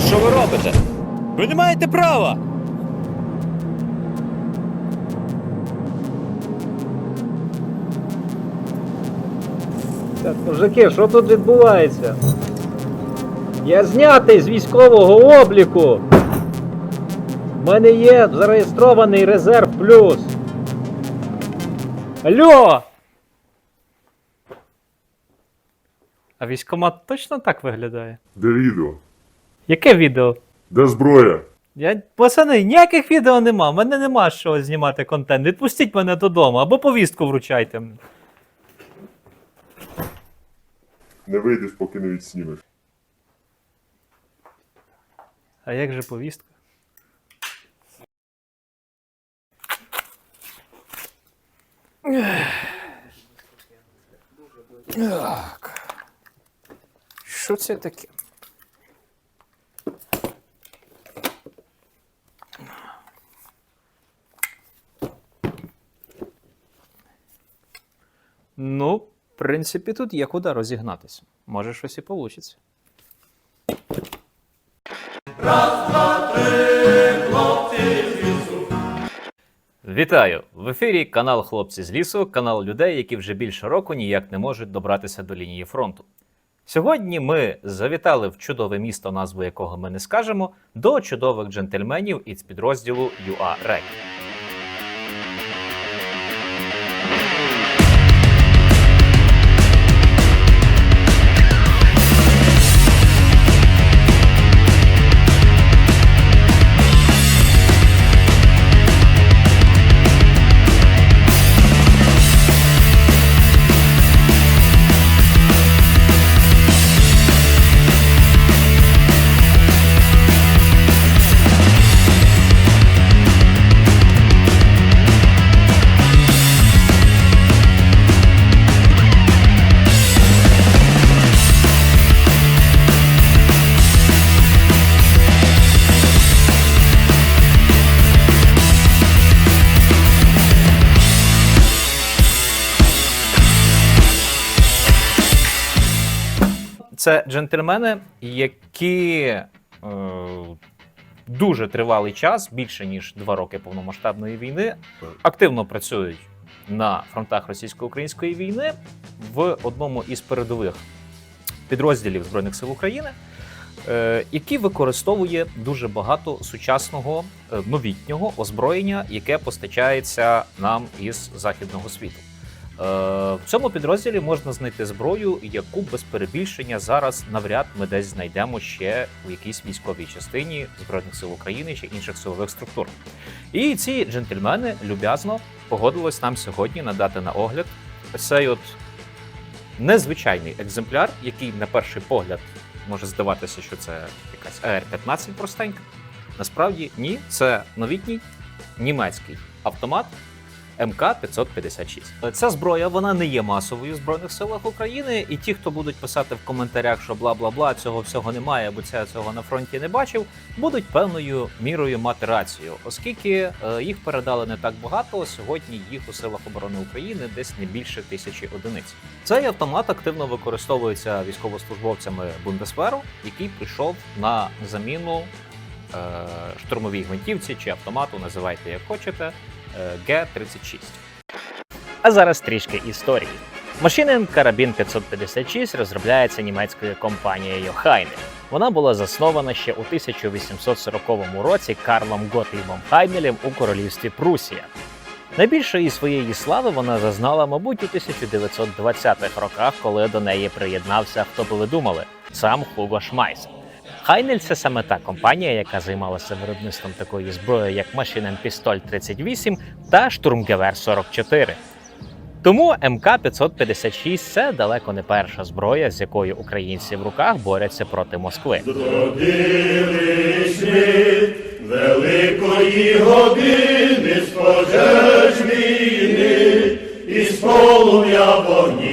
що ви робите. Ви не маєте права. Так, мужики, що тут відбувається? Я знятий з військового обліку. У мене є зареєстрований резерв плюс. Алло! А військомат точно так виглядає? Де відео? Яке відео? Де зброя? Я, пацани, ніяких відео нема. У мене нема що знімати контент. Відпустіть мене додому або повістку вручайте. Не вийдеш, поки не відснімеш. А як же повістка? Так. Що це таке? Ну, в принципі, тут є куди розігнатися. Може, щось і вийде. Вітаю! В ефірі канал Хлопці з лісу, канал людей, які вже більше року ніяк не можуть добратися до лінії фронту. Сьогодні ми завітали в чудове місто, назву якого ми не скажемо, до чудових джентльменів із підрозділу UA REC. Це джентльмени, які е, дуже тривалий час, більше ніж два роки повномасштабної війни, активно працюють на фронтах російсько-української війни в одному із передових підрозділів Збройних сил України, е, який використовує дуже багато сучасного е, новітнього озброєння, яке постачається нам із західного світу. Е, В цьому підрозділі можна знайти зброю, яку без перебільшення зараз навряд ми десь знайдемо ще у якійсь військовій частині Збройних сил України чи інших силових структур. І ці джентльмени люб'язно погодились нам сьогодні надати на огляд цей от незвичайний екземпляр, який на перший погляд може здаватися, що це якась АР-15 простенька. Насправді ні, це новітній німецький автомат МК-556. Ця зброя вона не є масовою в збройних силах України, і ті, хто будуть писати в коментарях, що бла бла бла, цього всього немає, бо це цього на фронті не бачив, будуть певною мірою мати рацію, оскільки е, їх передали не так багато. Сьогодні їх у силах оборони України десь не більше тисячі одиниць. Цей автомат активно використовується військовослужбовцями Бундесверу, який прийшов на заміну е, штурмовій гвинтівці чи автомату, називайте як хочете. Е, Г-36. А зараз трішки історії. Машина карабін 556 розробляється німецькою компанією Хайнель. Вона була заснована ще у 1840 році Карлом Готлівом Хайнелем у королівстві Прусія. Найбільшої своєї слави вона зазнала, мабуть, у 1920-х роках, коли до неї приєднався, хто би ви думали, сам Хуго Шмайс. Хайнель це саме та компанія, яка займалася виробництвом такої зброї, як Машинен Пістоль 38 та Штурмгевер 44. Тому МК-556 це далеко не перша зброя, з якою українці в руках борються проти Москви. Великої години з пожеж війни і з вогнів.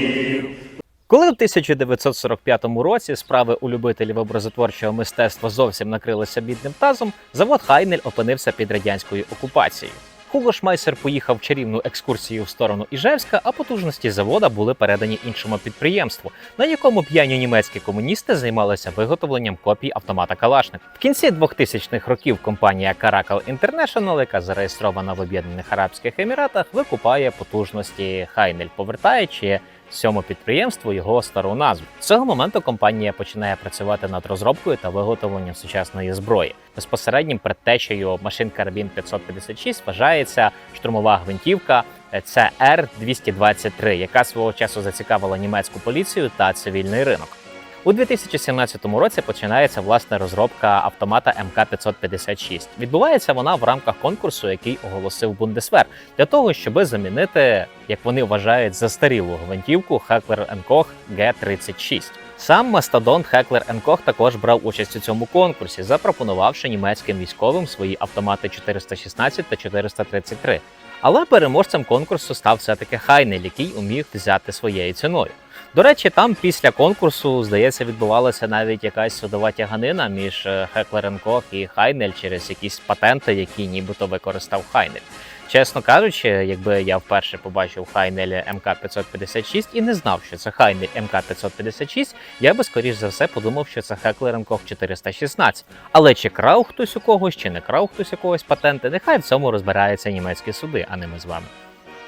Коли в 1945 році справи у любителів образотворчого мистецтва зовсім накрилися бідним тазом, завод Хайнель опинився під радянською окупацією. Хуго Шмайсер поїхав чарівну екскурсію в сторону Іжевська, а потужності завода були передані іншому підприємству, на якому п'яні німецькі комуністи займалися виготовленням копій автомата Калашник. В кінці 2000-х років компанія Caracal International, яка зареєстрована в Об'єднаних Арабських Еміратах, викупає потужності Хайнель, повертаючи цьому підприємству його стару назву. З цього моменту компанія починає працювати над розробкою та виготовленням сучасної зброї. Безпосереднім предтечею машин карабін 556 вважається штурмова гвинтівка CR 223 яка свого часу зацікавила німецьку поліцію та цивільний ринок. У 2017 році починається власне розробка автомата МК-556. Відбувається вона в рамках конкурсу, який оголосив Бундесвер, для того, щоб замінити, як вони вважають, застарілу гвинтівку Heckler Koch G36. Сам мастодонт Heckler Koch також брав участь у цьому конкурсі, запропонувавши німецьким військовим свої автомати 416 та 433. Але переможцем конкурсу став все-таки Хайнель, який умів взяти своєю ціною. До речі, там після конкурсу, здається, відбувалася навіть якась судова тяганина між е, і Хайнель через якісь патенти, які нібито використав Хайнель. Чесно кажучи, якби я вперше побачив Хайнель МК-556 і не знав, що це Хайнель МК-556, я би скоріш за все подумав, що це Koch 416. Але чи крав хтось у когось, чи не крав хтось у когось патенти, нехай в цьому розбираються німецькі суди, а не ми з вами.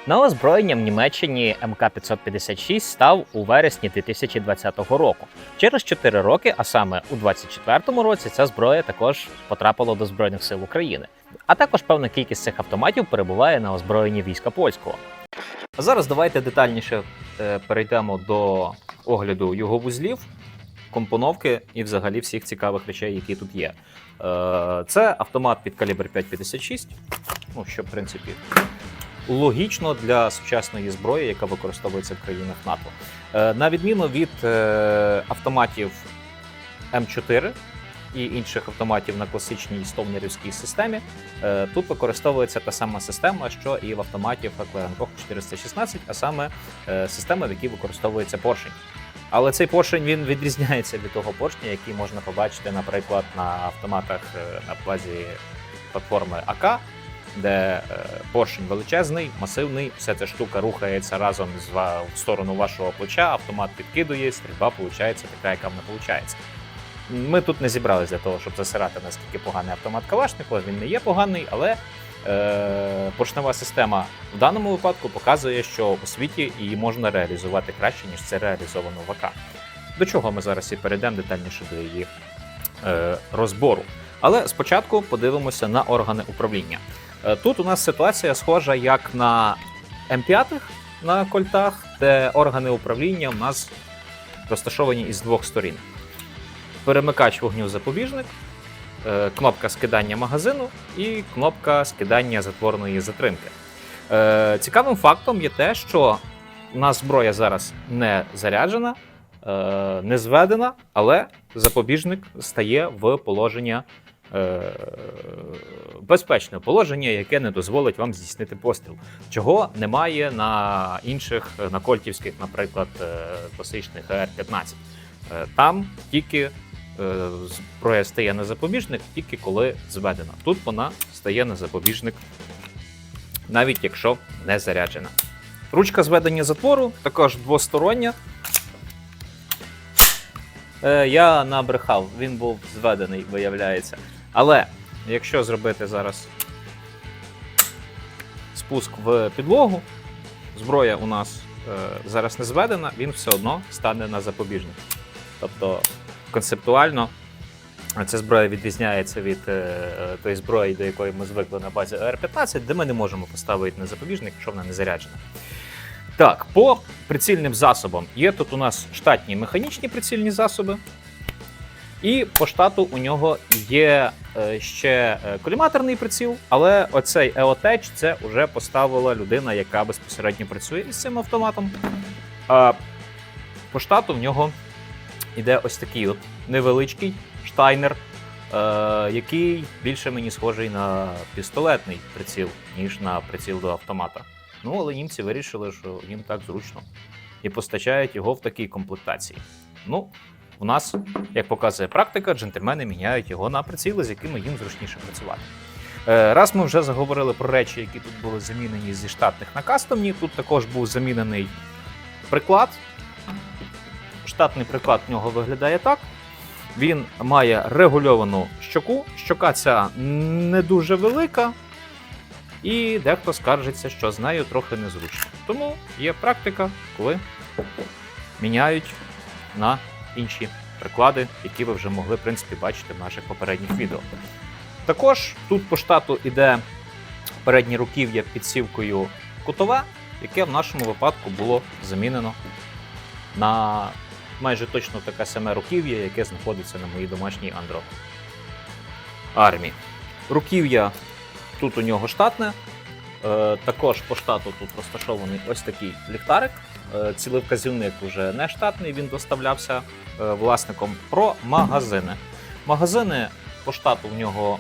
На озброєння в Німеччині МК-556 став у вересні 2020 року. Через 4 роки, а саме у 2024 році, ця зброя також потрапила до Збройних сил України. А також певна кількість цих автоматів перебуває на озброєнні війська польського. А зараз давайте детальніше е, перейдемо до огляду його вузлів, компоновки і взагалі всіх цікавих речей, які тут є. Е, Це автомат під калібр 5,56, ну що в принципі логічно для сучасної зброї, яка використовується в країнах НАТО. Е, На відміну від е, автоматів М4 і інших автоматів на класичній стовнерівській системі, е, тут використовується та сама система, що і в автоматі Heckler 416, а саме система, в якій використовується поршень. Але цей поршень він відрізняється від того поршня, який можна побачити, наприклад, на автоматах на базі платформи АК, де е, поршень величезний, масивний, вся ця штука рухається разом з в сторону вашого плеча, автомат підкидує, стрільба виходить така, яка вона виходить. Ми тут не зібралися для того, щоб засирати наскільки поганий автомат Калашникова. Він не є поганий, але е, поршнева система в даному випадку показує, що у світі її можна реалізувати краще, ніж це реалізовано в АК. До чого ми зараз і перейдемо детальніше до її е, розбору. Але спочатку подивимося на органи управління. Е, Тут у нас ситуація схожа як на М5 на кольтах, де органи управління у нас розташовані із двох сторін. Перемикач вогню запобіжник, е, кнопка скидання магазину і кнопка скидання затворної затримки. Е, Цікавим фактом є те, що у нас зброя зараз не заряджена, не зведена, але запобіжник стає в положення безпечне положення, яке не дозволить вам здійснити постріл. Чого немає на інших, е, на кольтівських, наприклад, е, класичних АР-15. Е, Там тільки е, зброя стає на запобіжник, тільки коли зведена. Тут вона стає на запобіжник, навіть якщо не заряджена. Ручка зведення затвору також двостороння. Е, я набрехав, він був зведений, виявляється. Але якщо зробити зараз спуск в підлогу, зброя у нас е, зараз не зведена, він все одно стане на запобіжник. Тобто концептуально ця зброя відрізняється від е, тої зброї, до якої ми звикли на базі АР-15, де ми не можемо поставити на запобіжник, якщо вона не заряджена. Так, по прицільним засобам є тут у нас штатні механічні прицільні засоби. І по штату у нього є е, ще е, коліматорний приціл, але оцей EOTech це вже поставила людина, яка безпосередньо працює із цим автоматом. А по штату в нього йде ось такий от невеличкий штайнер, е, який більше мені схожий на пістолетний приціл, ніж на приціл до автомата. Ну, але німці вирішили, що їм так зручно. І постачають його в такій комплектації. Ну, у нас, як показує практика, джентльмени міняють його на приціли, з якими їм зручніше працювати. Е, Раз ми вже заговорили про речі, які тут були замінені зі штатних на кастомні, тут також був замінений приклад. Штатний приклад в нього виглядає так. Він має регульовану щоку. Щока ця не дуже велика, і дехто скаржиться, що з нею трохи незручно. Тому є практика, коли міняють на інші приклади, які ви вже могли в принципі бачити в наших попередніх відео. Також тут по штату іде переднє руків'я підсівкою кутове, яке в нашому випадку було замінено на майже точно таке саме руків'я, яке знаходиться на моїй домашній Андро армії. Руків'я тут у нього штатне. Е, також по штату тут розташований ось такий ліхтарик. Е, цілевказівник вже не штатний, він доставлявся е, власником. Про магазини. Магазини по штату в нього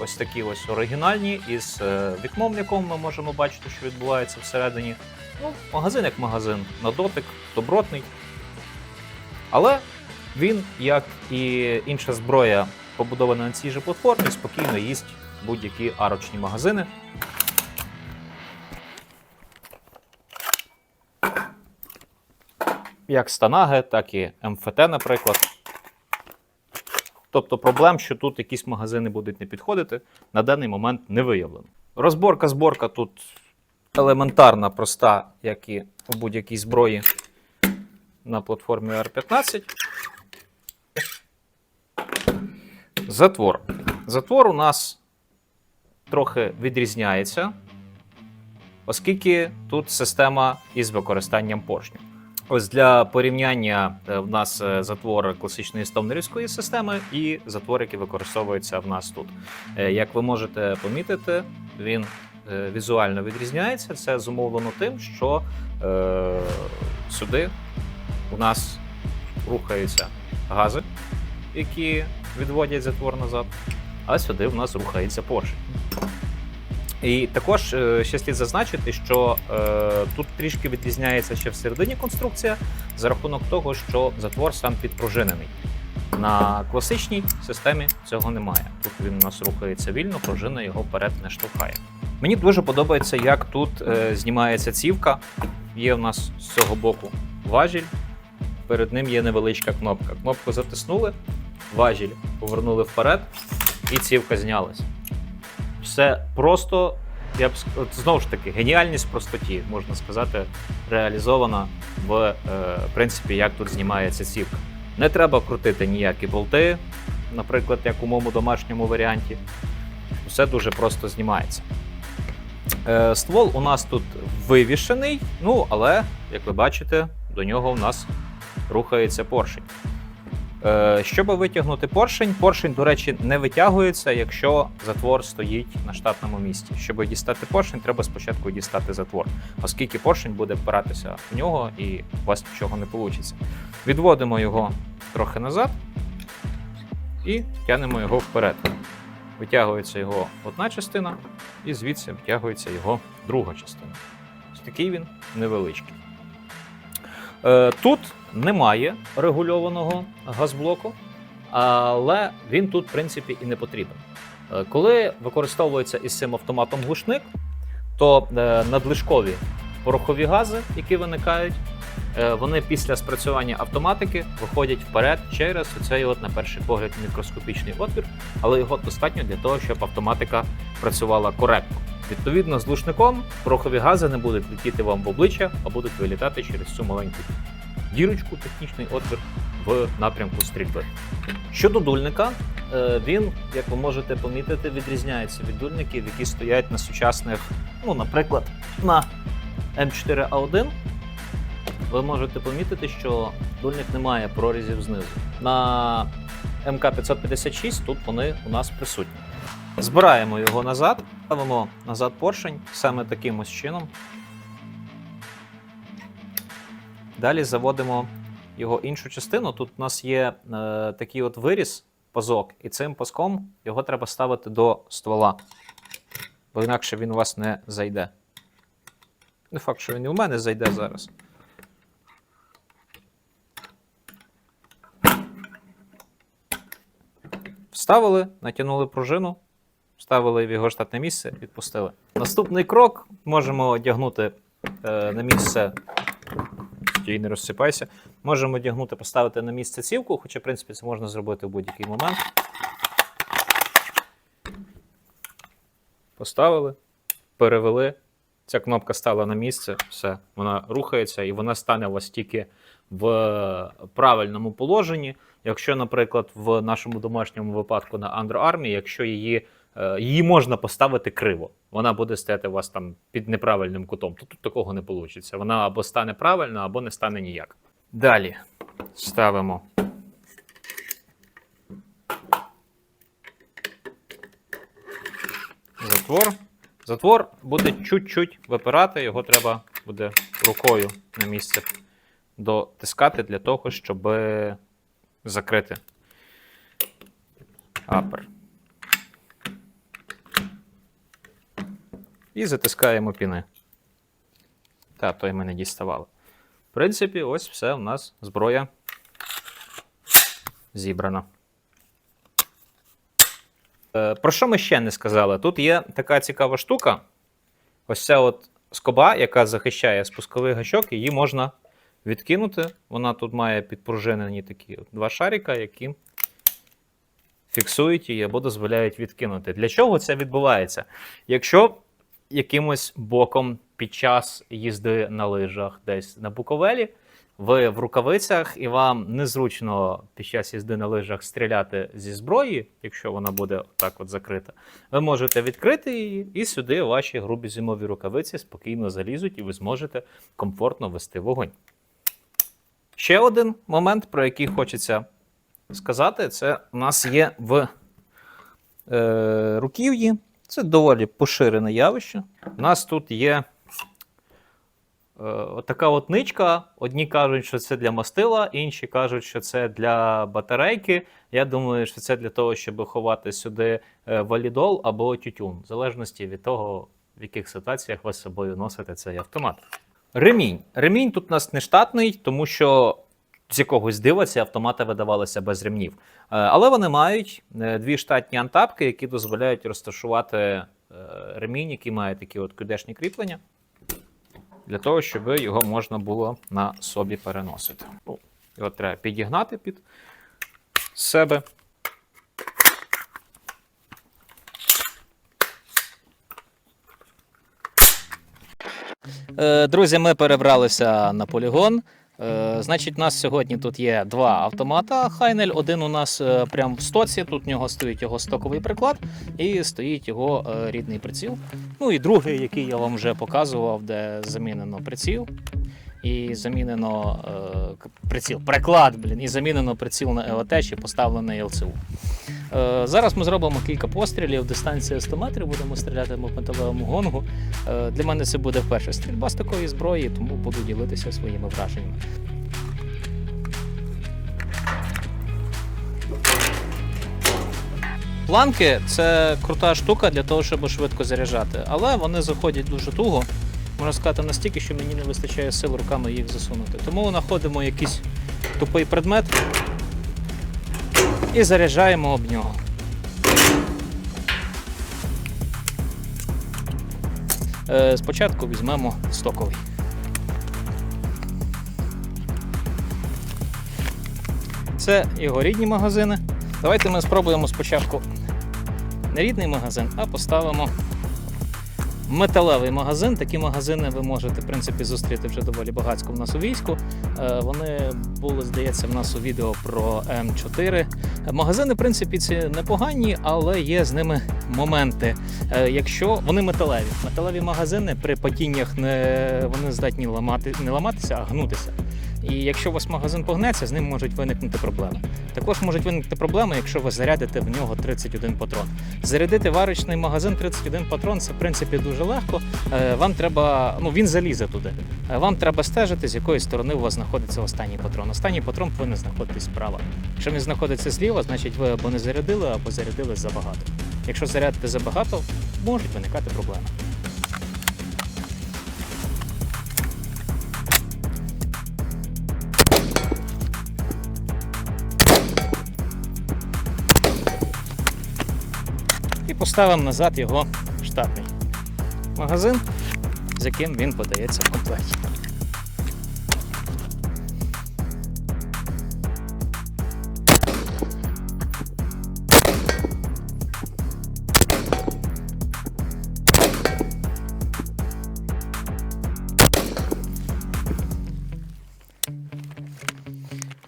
ось такі ось оригінальні, із е, вікном, в якому ми можемо бачити, що відбувається всередині. Ну, магазин як магазин, на дотик, добротний. Але він, як і інша зброя, побудована на цій же платформі, спокійно їсть будь-які арочні магазини. Як Станаги, так і МФТ, наприклад. Тобто проблем, що тут якісь магазини будуть не підходити, на даний момент не виявлено. Розборка, зборка тут елементарна, проста, як і у будь-якій зброї на платформі R15. Затвор. Затвор у нас трохи відрізняється, оскільки тут система із використанням поршню. Ось для порівняння е, в нас е, затвор класичної стовнерівської системи і затвор, який використовується в нас тут. Е, Як ви можете помітити, він візуально відрізняється. Це зумовлено тим, що е, сюди у нас рухаються гази, які відводять затвор назад, а сюди в нас рухається поршень. І також е, ще слід зазначити, що е, тут трішки відрізняється ще всередині конструкція за рахунок того, що затвор сам підпружинений. На класичній системі цього немає. Тут він у нас рухається вільно, пружина його вперед не штовхає. Мені дуже подобається, як тут е, знімається цівка. Є в нас з цього боку важіль, перед ним є невеличка кнопка. Кнопку затиснули, важіль повернули вперед, і цівка знялася. Все просто, я б от знову ж таки, геніальність в простоті, можна сказати, реалізована в е, принципі, як тут знімається цівка. Не треба крутити ніякі болти, наприклад, як у моєму домашньому варіанті. Все дуже просто знімається. Е, ствол у нас тут вивішений, ну але, як ви бачите, до нього у нас рухається поршень. Е, Щоб витягнути поршень, поршень, до речі, не витягується, якщо затвор стоїть на штатному місці. Щоб дістати поршень, треба спочатку дістати затвор, оскільки поршень буде впиратися в нього і у вас нічого не вийде. Відводимо його трохи назад і тягнемо його вперед. Витягується його одна частина, і звідси витягується його друга частина. Ось такий він невеличкий. Е, Тут немає регульованого газблоку, але він тут, в принципі, і не потрібен. Е, Коли використовується із цим автоматом глушник, то е, надлишкові порохові гази, які виникають, е, вони після спрацювання автоматики виходять вперед через оцей, от, на перший погляд, мікроскопічний отвір, але його достатньо для того, щоб автоматика працювала коректно. Відповідно, з глушником порохові гази не будуть летіти вам в обличчя, а будуть вилітати через цю маленьку дірочку, технічний отвір в напрямку стрільби. Щодо дульника, е, він, як ви можете помітити, відрізняється від дульників, які стоять на сучасних, ну, наприклад, на М4А1. Ви можете помітити, що дульник не має прорізів знизу. На МК556 тут вони у нас присутні. Збираємо його назад, ставимо назад поршень саме таким ось чином. Далі заводимо його іншу частину. Тут у нас є е, такий от виріз, пазок, і цим пазком його треба ставити до ствола, бо інакше він у вас не зайде. Не факт, що він і у мене зайде зараз. Вставили, натягнули пружину, вставили в його штатне місце, відпустили. Наступний крок можемо одягнути е, на місце. Стій, не розсипайся. Можемо одягнути, поставити на місце цівку, хоча, в принципі, це можна зробити в будь-який момент. Поставили, перевели. Ця кнопка стала на місце, все, вона рухається і вона стане у вас тільки в правильному положенні. Якщо, наприклад, в нашому домашньому випадку на Army, якщо її, її можна поставити криво, вона буде стояти у вас там під неправильним кутом, то тут такого не вийде. Вона або стане правильно, або не стане ніяк. Далі ставимо. Затвор. Затвор буде чуть-чуть випирати, його треба буде рукою на місце дотискати для того, щоб закрити апер. І затискаємо піни. Та, той ми не діставали. В принципі, ось все у нас зброя зібрана. Е, Про що ми ще не сказали? Тут є така цікава штука. Ось ця от скоба, яка захищає спусковий гачок, її можна відкинути. Вона тут має підпружинені такі два шарика, які фіксують її або дозволяють відкинути. Для чого це відбувається? Якщо якимось боком під час їзди на лижах десь на Буковелі, ви в рукавицях і вам незручно під час їзди на лижах стріляти зі зброї, якщо вона буде так от закрита, ви можете відкрити її, і сюди ваші грубі зимові рукавиці спокійно залізуть, і ви зможете комфортно вести вогонь. Ще один момент, про який хочеться сказати, це у нас є в е, руків'ї. Це доволі поширене явище. У нас тут є е, така от ничка. Одні кажуть, що це для мастила, інші кажуть, що це для батарейки. Я думаю, що це для того, щоб ховати сюди е, валідол або тютюн, в залежності від того, в яких ситуаціях ви з собою носите цей автомат. Ремінь. Ремінь тут у нас не штатний, тому що з якогось дива ці автомати видавалися без ремнів. Е, Але вони мають е, дві штатні антапки, які дозволяють розташувати е, ремінь, який має такі от кюдешні кріплення, для того, щоб його можна було на собі переносити. Ну, Його треба підігнати під себе. Друзі, ми перебралися на полігон. Е, Значить, у нас сьогодні тут є два автомата Хайнель. Один у нас е, прямо в стоці. Тут в нього стоїть його стоковий приклад і стоїть його е, рідний приціл. Ну і другий, який я вам вже показував, де замінено приціл. І замінено е, приціл, приклад, блін, і замінено приціл на ЕОТ і поставлений ЛЦУ. Е, зараз ми зробимо кілька пострілів, дистанція 100 метрів, будемо стріляти по металевому гонгу. Е, Для мене це буде вперше стрільба з такої зброї, тому буду ділитися своїми враженнями. Планки це крута штука для того, щоб швидко заряджати, але вони заходять дуже туго. Можна сказати настільки, що мені не вистачає сил руками їх засунути. Тому знаходимо якийсь тупий предмет і заряджаємо об нього. Е, Спочатку візьмемо стоковий. Це його рідні магазини. Давайте ми спробуємо спочатку не рідний магазин, а поставимо металевий магазин. Такі магазини ви можете в принципі зустріти вже доволі багатько в нас у війську. Е, Вони були, здається, в нас у відео про М4. Магазини, в принципі, ці непогані, але є з ними моменти. Е, Якщо вони металеві, металеві магазини при падіннях не вони здатні ламати не ламатися, а гнутися. І якщо у вас магазин погнеться, з ним можуть виникнути проблеми. Також можуть виникнути проблеми, якщо ви зарядите в нього 31 патрон. Зарядити варочний магазин 31 патрон це в принципі дуже легко. Е, Вам треба, ну він залізе туди. Е, Вам треба стежити, з якої сторони у вас знаходиться останній патрон. Останній патрон повинен знаходитись справа. Якщо він знаходиться зліва, значить ви або не зарядили, або зарядили забагато. Якщо зарядити забагато, можуть виникати проблеми. Поставимо назад його штатний магазин, з яким він подається в комплекті.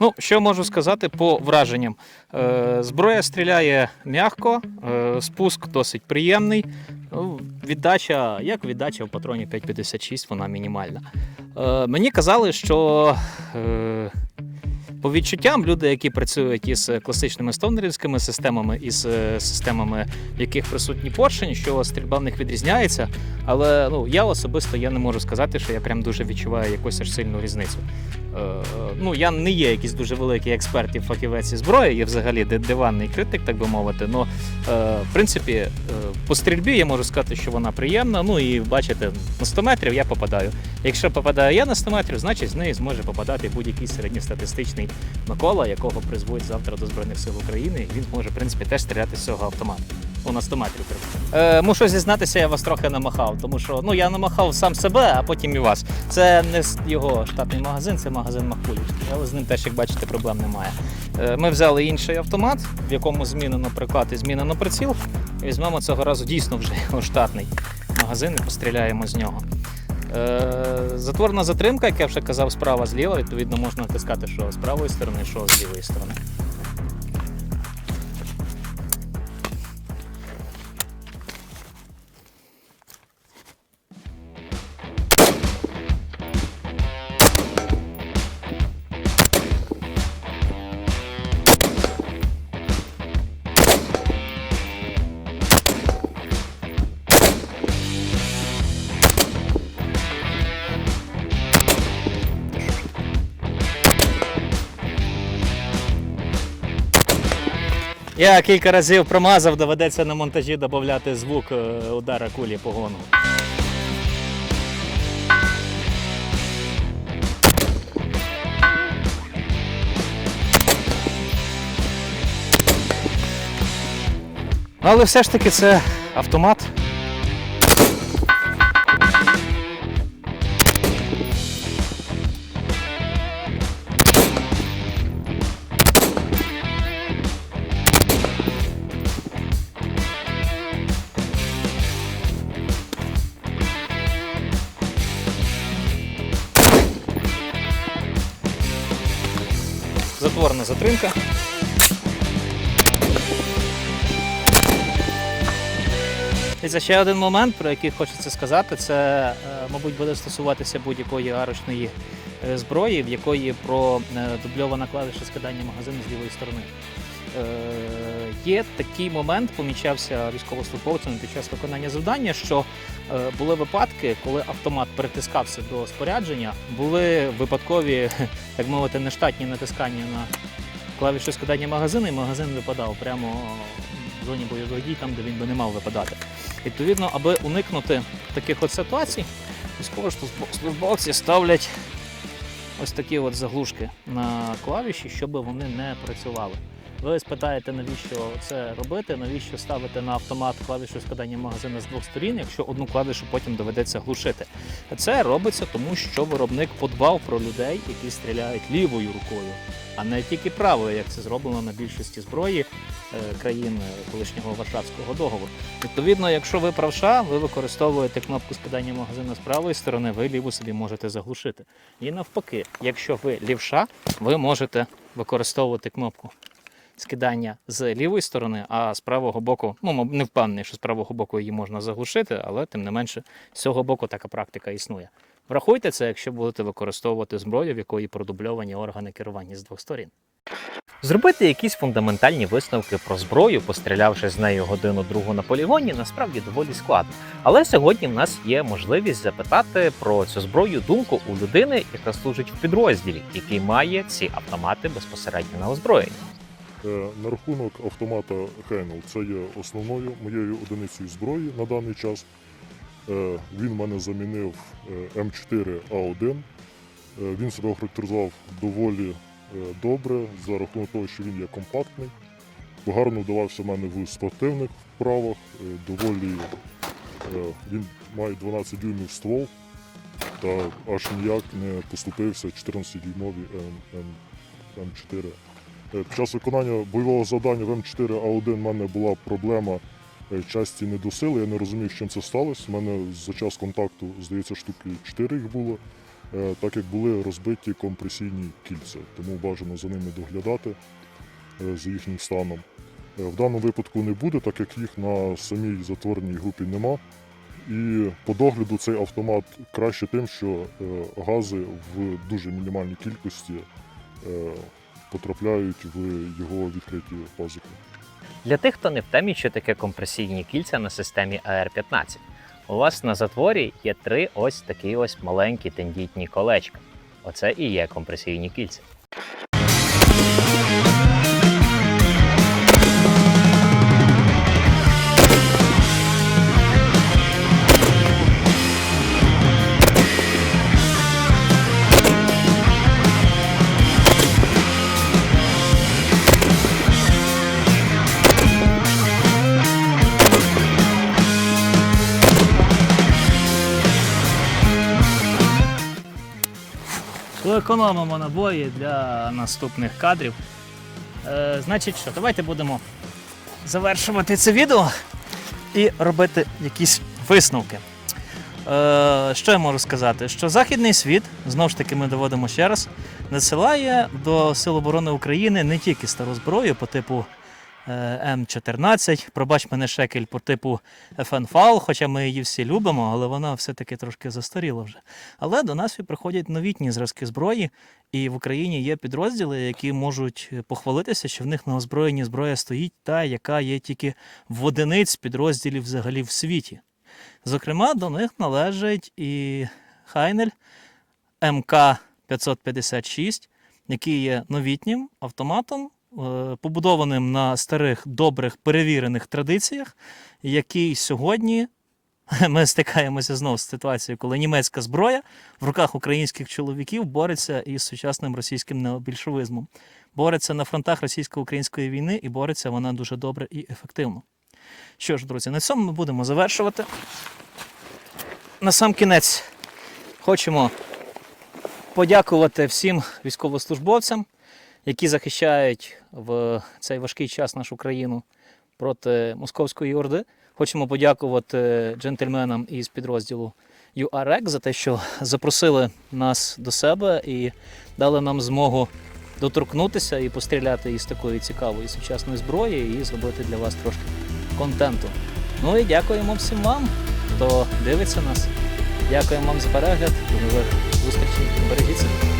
Ну, що можу сказати по враженням? Е, зброя стріляє м'яко, е, спуск досить приємний. Ну, віддача, як віддача в патроні 5,56, вона мінімальна. Е, мені казали, що по відчуттям люди, які працюють із класичними стовнерівськими системами, із е, системами, в яких присутній поршень, що стрільба в них відрізняється. Але ну, я особисто я не можу сказати, що я прям дуже відчуваю якусь аж сильну різницю. Е, ну, я не є якийсь дуже великий експерт і фахівець із зброї, я взагалі диванний критик, так би мовити. Ну, е, в принципі, е, по стрільбі я можу сказати, що вона приємна. Ну і бачите, на 100 метрів я попадаю. Якщо попадаю я на 100 метрів, значить з неї зможе попадати будь-який середньостатистичний Микола, якого призвуть завтра до Збройних сил України. І він зможе, в принципі, теж стріляти з цього автомату. Ну, на 100 метрів. Е, мушу зізнатися, я вас трохи намахав, тому що ну я намахав сам себе, а потім і вас. Це не його штатний магазин, це магазин Махулівський, але з ним теж, як бачите, проблем немає. Е, Ми взяли інший автомат, в якому змінено приклад і змінено приціл. І візьмемо цього разу дійсно вже його штатний магазин і постріляємо з нього. Е, Затворна затримка, як я вже казав, справа зліва, відповідно, можна натискати що з правої сторони, що з лівої сторони. Я кілька разів промазав, доведеться на монтажі додати звук е, удара кулі по гону. Ну, Але все ж таки це автомат. І це ще один момент, про який хочеться сказати, це, е, мабуть, буде стосуватися будь-якої арочної е, зброї, в якої продубльована клавіша скидання магазину з лівої сторони. Е, Є такий момент, помічався військовослужбовцями під час виконання завдання, що е, були випадки, коли автомат притискався до спорядження, були випадкові, так мовити, нештатні натискання на клавішу скидання магазину, і магазин випадав прямо в зоні бойових дій, там, де він би не мав випадати. Відповідно, аби уникнути таких от ситуацій, військовослужбовці ставлять ось такі от заглушки на клавіші, щоб вони не працювали. Ви спитаєте, навіщо це робити, навіщо ставити на автомат клавішу складання магазину з двох сторін, якщо одну клавішу потім доведеться глушити. Це робиться тому, що виробник подбав про людей, які стріляють лівою рукою, а не тільки правою, як це зроблено на більшості зброї е, країн колишнього Варшавського договору. Відповідно, якщо ви правша, ви використовуєте кнопку скидання магазину з правої сторони, ви ліву собі можете заглушити. І навпаки, якщо ви лівша, ви можете використовувати кнопку скидання з лівої сторони, а з правого боку, ну не впевнений, що з правого боку її можна заглушити, але тим не менше з цього боку така практика існує. Врахуйте це, якщо будете використовувати зброю, в якої продубльовані органи керування з двох сторін. Зробити якісь фундаментальні висновки про зброю, пострілявши з нею годину-другу на полігоні, насправді доволі складно. Але сьогодні в нас є можливість запитати про цю зброю думку у людини, яка служить в підрозділі, який має ці автомати безпосередньо на озброєнні. Е, На рахунок автомата Хейнел, це є основною моєю одиницею зброї на даний час. Е, Він мене замінив е, М4А1. Е, Він себе охарактеризував доволі добре за рахунок того, що він є компактний. гарно вдавався в мене в спортивних вправах. Доволі він має 12 дюймів ствол та аж ніяк не поступився 14-дюймові М- М- М4. Е, Під час виконання бойового завдання в М4А1 в мене була проблема е, часті недосили. Я не розумів, з чим це сталося. У мене за час контакту, здається, штуки 4 їх було, е, так як були розбиті компресійні кільця, тому бажано за ними доглядати за їхнім станом. В даному випадку не буде, так як їх на самій затвореній групі нема. І по догляду цей автомат краще тим, що гази в дуже мінімальній кількості потрапляють в його відкриті пазухи. Для тих, хто не в темі, що таке компресійні кільця на системі AR-15, у вас на затворі є три ось такі ось маленькі тендітні колечка. Оце і є компресійні кільця. Економимо набої для наступних кадрів. Е, значить що, давайте будемо завершувати це відео і робити якісь висновки. Е, що я можу сказати? Що Західний світ, знову ж таки, ми доводимо ще раз, надсилає до Сил оборони України не тільки стару зброю по типу М14, пробач мене шекель по типу FNFAL, хоча ми її всі любимо, але вона все-таки трошки застаріла вже. Але до нас приходять новітні зразки зброї, і в Україні є підрозділи, які можуть похвалитися, що в них на озброєнні зброя стоїть та, яка є тільки в одиниць підрозділів взагалі в світі. Зокрема, до них належить і Хайнель МК-556, який є новітнім автоматом, е, побудованим на старих, добрих, перевірених традиціях, який сьогодні ми стикаємося знову з ситуацією, коли німецька зброя в руках українських чоловіків бореться із сучасним російським необільшовизмом. Бореться на фронтах російсько-української війни і бореться вона дуже добре і ефективно. Що ж, друзі, на цьому ми будемо завершувати. На сам кінець хочемо подякувати всім військовослужбовцям, які захищають в цей важкий час нашу країну проти московської орди. Хочемо подякувати джентльменам із підрозділу UREC за те, що запросили нас до себе і дали нам змогу доторкнутися і постріляти із такої цікавої сучасної зброї і зробити для вас трошки контенту. Ну і дякуємо всім вам, хто дивиться нас. Дякуємо вам за перегляд. До нових зустрічей. Бережіть себе.